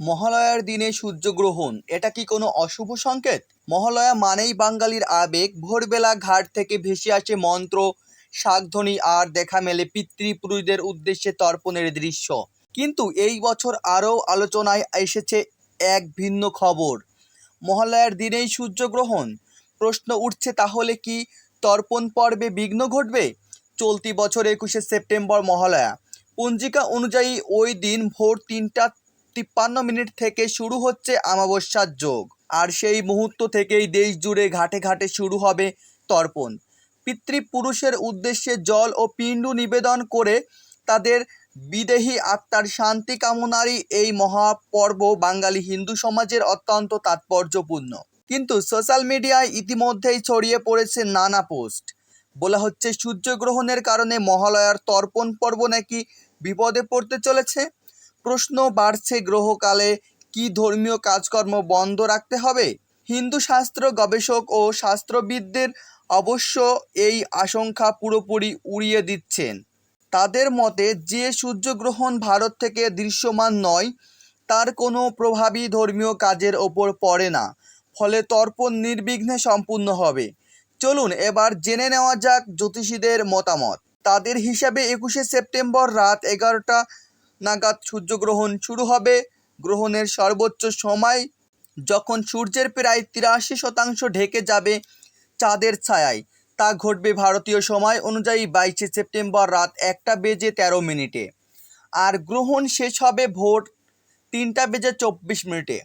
মহালয়ার দিনে সূর্যগ্রহণ, এটা কি কোনো অশুভ সংকেত? মহালয়া মানেই বাঙালির আবেগ, ভোরবেলা ঘাট থেকে ভেসে আসে মন্ত্র শাকধ্বনি আর দেখা মেলে পিতৃপুরুষদের উদ্দেশ্যে তর্পণের দৃশ্য। কিন্তু এই বছর আরও আলোচনায় এসেছে এক ভিন্ন খবর। মহালয়ার দিনেই সূর্যগ্রহণ। প্রশ্ন উঠছে তাহলে কি তর্পণ পর্বে বিঘ্ন ঘটবে? চলতি বছর একুশে সেপ্টেম্বর মহালয়া। পঞ্জিকা অনুযায়ী ওই দিন ভোর তিনটা তিপ্পান্ন মিনিট থেকে শুরু হচ্ছে আমাবস্যার যোগ। আর সেই মুহূর্ত থেকেই দেশ জুড়ে ঘাটে ঘাটে শুরু হবে তর্পণ। পিতৃপুরুষের উদ্দেশ্যে জল ও পিণ্ড নিবেদন করে তাদের বিদেহী আত্মার শান্তি কামনারই এই মহাপর্ব বাঙালি হিন্দু সমাজের অত্যন্ত তাৎপর্যপূর্ণ। কিন্তু সোশ্যাল মিডিয়ায় ইতিমধ্যেই ছড়িয়ে পড়েছে নানা পোস্ট। বলা হচ্ছে, সূর্যগ্রহণের কারণে মহালয়ার তর্পণ পর্ব নাকি বিপদে পড়তে চলেছে? প্রশ্ন বাড়ছে গ্রহকালে কি ধর্মীয় কাজকর্ম বন্ধ রাখতে হবে? হিন্দু শাস্ত্র গবেষক ও শাস্ত্রবিদদের অবশ্য এই আশঙ্কা পুরোপুরি উড়িয়ে দিচ্ছেন। তাদের মতে, যে সূর্যগ্রহণ ভারত থেকে দৃশ্যমান নয়, তার কোনো প্রভাবই ধর্মীয় কাজের ওপর পড়ে না, ফলে তর্পণ নির্বিঘ্নে সম্পূর্ণ হবে। চলুন এবার জেনে নেওয়া যাক জ্যোতিষীদের মতামত। তাদের হিসাবে একুশে সেপ্টেম্বর রাত এগারোটা নাগাদ সূর্যগ্রহণ শুরু হবে। গ্রহণের সর্বোচ্চ সময় যখন সূর্যের প্রায় তিরাশি শতাংশ ঢেকে যাবে চাঁদের ছায়ায়। তা ঘটবে ভারতীয় সময় অনুযায়ী বাইশে সেপ্টেম্বর রাত একটা বেজে তেরো মিনিটে। আর গ্রহণ শেষ হবে ভোর তিনটা বেজে চব্বিশ মিনিটে।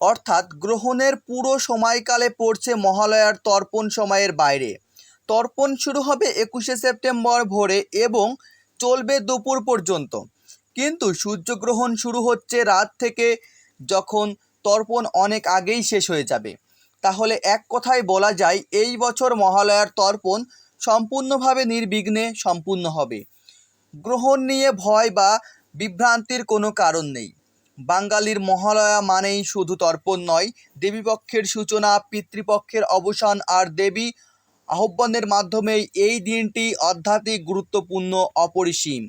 অর্থাৎ গ্রহণের পুরো সময়কালে পড়ছে মহালয়ার তর্পণ সময়ের বাইরে। তর্পণ শুরু হবে একুশে সেপ্টেম্বর ভোরে এবং চলবে দুপুর পর্যন্ত। কিন্তু সূর্যগ্রহণ শুরু হচ্ছে রাত থেকে যখন তর্পণ অনেক আগেই শেষ হয়ে যাবে। তাহলে এক কথায় বলা যায়, এই বছর মহালয়ার তর্পণ সম্পূর্ণভাবে নির্বিঘ্নে সম্পূর্ণ হবে। গ্রহণ নিয়ে ভয় বা বিভ্রান্তির কোনো কারণ নেই। বাঙালির মহালয়া মানেই শুধু তর্পণ নয়, দেবীপক্ষের সূচনা, পিতৃপক্ষের অবসান আর দেবী আহ্বানের মাধ্যমেই এই দিনটি আধ্যাত্মিক গুরুত্বপূর্ণ অপরিসীম।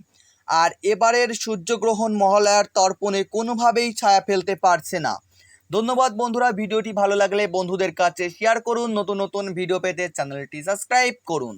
আর এবারের সূর্যগ্রহণ মহালয়ার তর্পণে কোনোভাবেই ছায়া ফেলতে পারছে না। ধন্যবাদ বন্ধুরা, ভিডিওটি ভালো লাগলে বন্ধুদের কাছে শেয়ার করুন, নতুন নতুন ভিডিও পেতে চ্যানেলটি সাবস্ক্রাইব করুন।